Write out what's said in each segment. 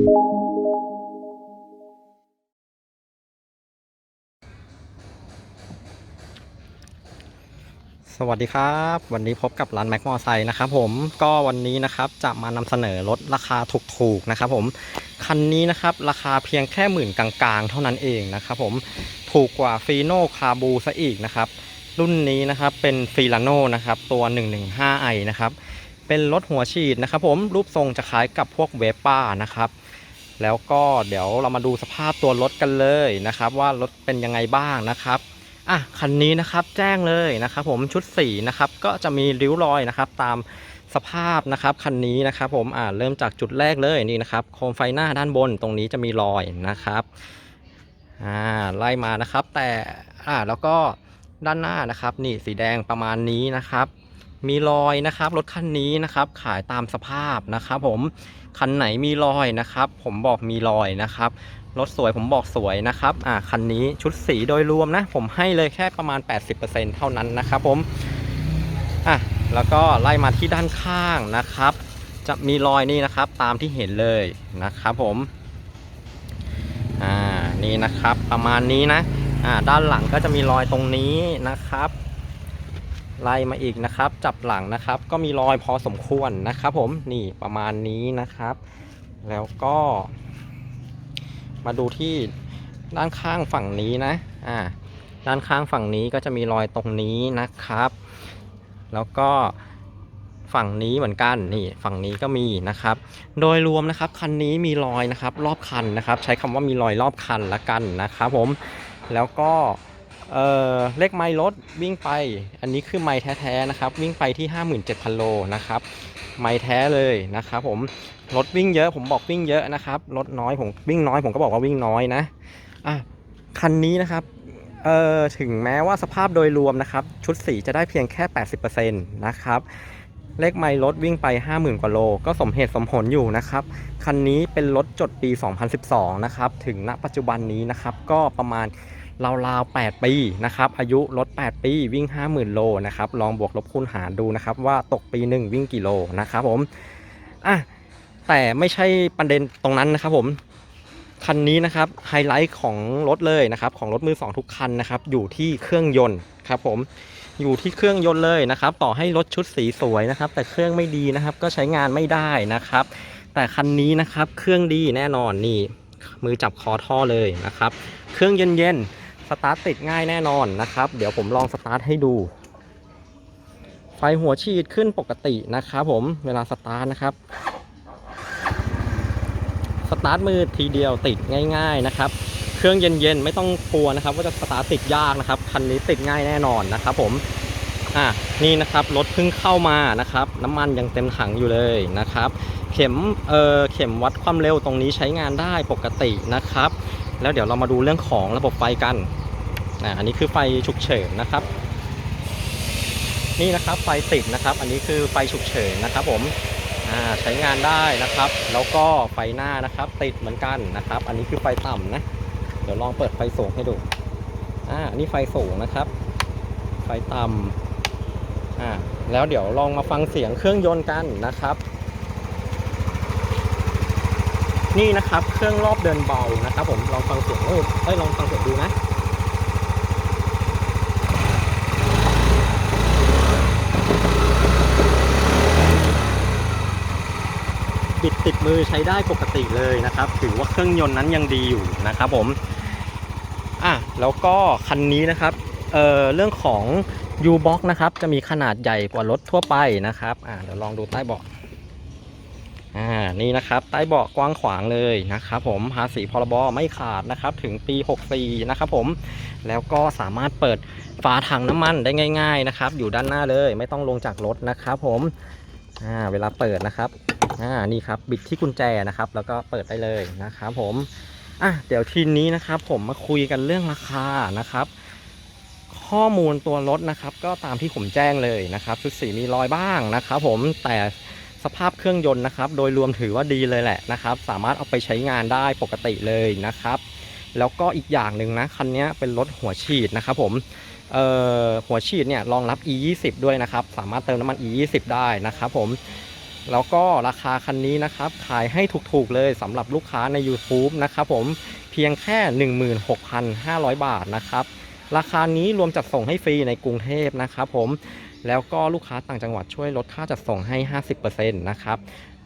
สวัสดีครับ วันนี้พบกับร้านแม็กมอไซค์นะครับผมก็วันนี้นะครับจะมานำเสนอรถราคาถูกๆนะครับผมคันนี้นะครับราคาเพียงแค่หมื่นกลางๆ เท่านั้นเองนะครับผมถูกกว่าฟีโน่คาบูซะอีกนะครับรุ่นนี้นะครับเป็นฟีลาโน่นะครับตัว 115i นะครับเป็นรถหัวฉีดนะครับผมรูปทรงจะคล้ายกับพวกเวป้านะครับ แล้วก็เดี๋ยวเรามาดูสภาพตัวรถกันเลยนะครับว่ารถเป็นยังไงบ้างนะครับอะคันนี้นะครับแจ้งเลยนะครับผมชุดสีนะครับก็จะมีริ้วรอยนะครับตามสภาพนะครับคันนี้นะครับผมอ่าเริ่มจากจุดแรกเลยนี่นะครับโคมไฟหน้าด้านบนตรงนี้จะมีรอยนะครับอ่าไล่มานะครับแต่อ่าแล้วก็ด้านหน้านะครับนี่สีแดงประมาณนี้นะครับ มีรอยนะครับรถคันนี้นะครับขายตามสภาพนะครับผม คันไหนมีรอยนะครับ ผมบอกมีรอยนะครับรถสวยผมบอกสวยนะครับอ่าคันนี้ชุดสีโดยรวมนะ ผมให้เลยแค่ประมาณ 80%เท่านั้นนะครับผมอะแล้วก็ไล่มาที่ด้านข้างนะครับ จะมีรอยนี่นะครับ ตามที่เห็นเลยนะครับผมอ่านี่นะครับประมาณนี้นะอ่าด้านหลังก็จะมีรอยตรงนี้นะครับ ไล่มาอีกนะครับ จับหลังนะครับ ก็มีรอยพอสมควรนะครับผมนี่ประมาณนี้นะครับ แล้วก็ มาดูที่ด้านข้างฝั่งนี้นะอ่าด้านข้างฝั่งนี้ก็จะมีรอยตรงนี้นะครับ แล้วก็ฝั่งนี้เหมือนกันนี่ฝั่งนี้ก็มีนะครับ โดยรวมนะครับคันนี้มีรอยนะครับ รอบคันนะครับ ใช้คำว่ามีรอยรอบคันละกันนะครับผมแล้วก็ เอ่อเลขไมล์รถวิ่งไป อันนี้คือไมล์แท้ๆนะครับ วิ่งไปที่ 57,000 โลนะครับ ไมล์แท้เลยนะครับผม รถวิ่งเยอะ ผมบอกวิ่งเยอะนะครับ รถน้อยผมวิ่งน้อยผมก็บอกว่าวิ่งน้อยนะ อะ คันนี้นะครับ เอ่อ ถึงแม้ว่าสภาพโดยรวมนะครับ ชุดสีจะได้เพียงแค่ 80%นะครับ เลขไมล์รถวิ่งไป 50,000 กว่าโล ก็สมเหตุสมผลอยู่นะครับ คันนี้เป็นรถจดปี 2012 นะครับ ถึงณปัจจุบันนี้นะครับ ก็ประมาณ ราวๆ8ปีนะครับอายุรถ 8 ปีวิ่ง 50,000 โลนะครับลองบวกลบคูณหารดูนะครับว่าตกปีหนึ่งวิ่งกี่โลนะครับผมอะแต่ไม่ใช่ประเด็นตรงนั้นนะครับผมคันนี้นะครับไฮไลท์ของรถเลยนะครับของรถมือสองทุกคันนะครับอยู่ที่เครื่องยนต์ครับผมอยู่ที่เครื่องยนต์เลยนะครับ ต่อให้รถชุดสีสวยนะครับ แต่เครื่องไม่ดีนะครับก็ใช้งานไม่ได้นะครับ แต่คันนี้นะครับเครื่องดีแน่นอนนี่มือจับคอท่อเลยนะครับ เครื่องเย็นๆ สตาร์ทติดง่ายแน่นอนนะครับ เดี๋ยวผมลองสตาร์ทให้ดู ไฟหัวฉีดขึ้นปกตินะครับผมเวลาสตาร์ทนะครับ สตาร์ทมือทีเดียวติดง่าย ๆนะครับ เครื่องเย็นๆไม่ต้องกลัวนะครับ ว่าจะสตาร์ทติดยากนะครับคันนี้ติดง่ายแน่นอนนะครับ ผมอะนี่นะครับรถเพิ่งเข้ามานะครับ น้ำมันยังเต็มถังอยู่เลยนะครับ เข็มเอ่อเข็มวัดความเร็วตรงนี้ใช้งานได้ปกตินะครับ แล้วเดี๋ยวเรามาดูเรื่องของระบบไฟกัน อะอันนี้คือไฟฉุกเฉินนะครับ นี่นะครับไฟติดนะครับ อันนี้คือไฟฉุกเฉินนะครับ ผมใช้งานได้นะครับ แล้วก็ไฟหน้านะครับ ติดเหมือนกันนะครับ อันนี้คือไฟต่ำนะเดี๋ยวลองเปิดไฟสูงให้ดูอ่าอันนี่ไฟสูงนะครับ ไฟต่ำอ่าแล้วเดี๋ยวลองมาฟังเสียงเครื่องยนต์กันนะครับ นี่นะครับเครื่องรอบเดินเบานะครับ ผมลองฟังเสียงเอ้ยเอ้ยลองฟังเสียงดูนะ ติดมือใช้ได้ปกติเลยนะครับ ถือว่าเครื่องยนต์นั้นยังดีอยู่นะครับผมอะแล้วก็คันนี้นะครับเอ่อเรื่องของ U-Box นะครับจะมีขนาดใหญ่กว่ารถทั่วไปนะครับอะเดี๋ยวลองดูใต้เบาะอ่านี่นะครับใต้เบาะกว้างขวางเลยนะครับผมภาษีพรบไม่ขาดนะครับถึงปี 64 นะครับผมแล้วก็สามารถเปิดฝาถังน้ำมันได้ง่าย ๆนะครับ อยู่ด้านหน้าเลยไม่ต้องลงจากรถนะครับผมอ่าเวลาเปิดนะครับ อ่านี่ครับบิดที่กุญแจนะครับ แล้วก็เปิดได้เลยนะครับผมอะเดี๋ยวทีนี้นะครับ ผมมาคุยกันเรื่องราคานะครับ ข้อมูลตัวรถนะครับ ก็ตามที่ผมแจ้งเลยนะครับ ชุดสีมีรอยบ้างนะครับ ผมแต่สภาพเครื่องยนต์นะครับ โดยรวมถือว่าดีเลยแหละนะครับ สามารถเอาไปใช้งานได้ปกติเลยนะครับ แล้วก็อีกอย่างหนึ่งนะคันนี้เป็นรถหัวฉีดนะครับ ผมเอ่อหัวฉีดเนี่ยรองรับ e 2 0ด้วยนะครับ สามารถเติมน้ำมัน e 2 0ได้นะครับ ผม แล้วก็ราคาคันนี้นะครับขายให้ถูกๆเลยสำหรับลูกค้าใน YouTube นะครับผมเพียงแค่ 16,500 บาทนะครับ ราคานี้รวมจัดส่งให้ฟรีในกรุงเทพนะครับผมแล้วก็ลูกค้าต่างจังหวัดช่วยลดค่าจัดส่งให้ 50%นะครับ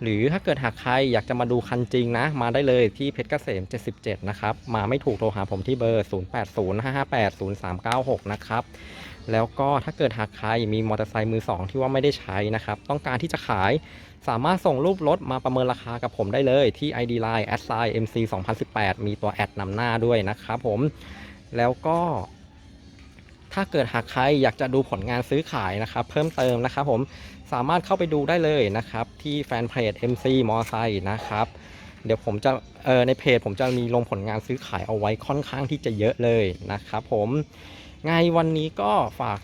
หรือถ้าเกิดหากใครอยากจะมาดูคันจริงนะ มาได้เลยที่เพชรเกษม 77 นะครับ มาไม่ถูกโทรหาผมที่เบอร์ 0805580396 นะครับ แล้วก็ถ้าเกิดหากใครมีมอเตอร์ไซค์มือ 2 ที่ว่าไม่ได้ใช้นะครับ ต้องการที่จะขายสามารถส่งรูปรถมาประเมินราคากับผมได้เลยที่ ID Line s i MC 2018มีตัวแอดนำหน้าด้วยนะครับผม แล้วก็ ถ้าเกิดหากใครอยากจะดูผลงานซื้อขายนะครับเพิ่มเติมนะครับผมสามารถเข้าไปดูได้เลยนะครับที่แฟนเพจ MC มอไซค์นะครับเดี๋ยวผมจะเออในเพจผมจะมีลงผลงานซื้อขายเอาไว้ค่อนข้างที่จะเยอะเลยนะครับผมไงวันนี้ก็ฝาก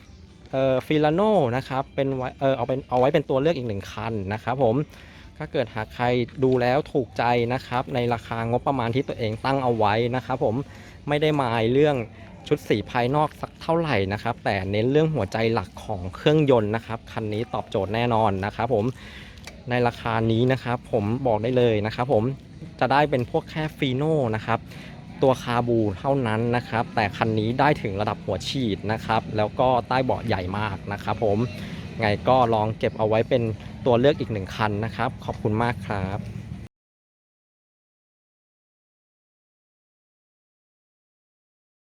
เอ่อฟิลาโนนะครับเป็นวเออเอาเป็นเอาไว้เป็นตัวเลือกอีกหนึ่งคันนะครับผมถ้าเกิดหากใครดูแล้วถูกใจนะครับในราคางบประมาณที่ตัวเองตั้งเอาไว้นะครับผมไม่ได้หมายเรื่อง ชุดสีภายนอกสักเท่าไหร่นะครับ แต่เน้นเรื่องหัวใจหลักของเครื่องยนต์นะครับ คันนี้ตอบโจทย์แน่นอนนะครับผมในราคานี้นะครับ ผมบอกได้เลยนะครับ ผมจะได้เป็นพวกแค่ฟีโน่นะครับตัวคาบูเท่านั้นนะครับ แต่คันนี้ได้ถึงระดับหัวฉีดนะครับ แล้วก็ใต้เบาะใหญ่มากนะครับ ผมไงก็ลองเก็บเอาไว้เป็นตัวเลือกอีกหนึ่งคันนะครับ ขอบคุณมากครับ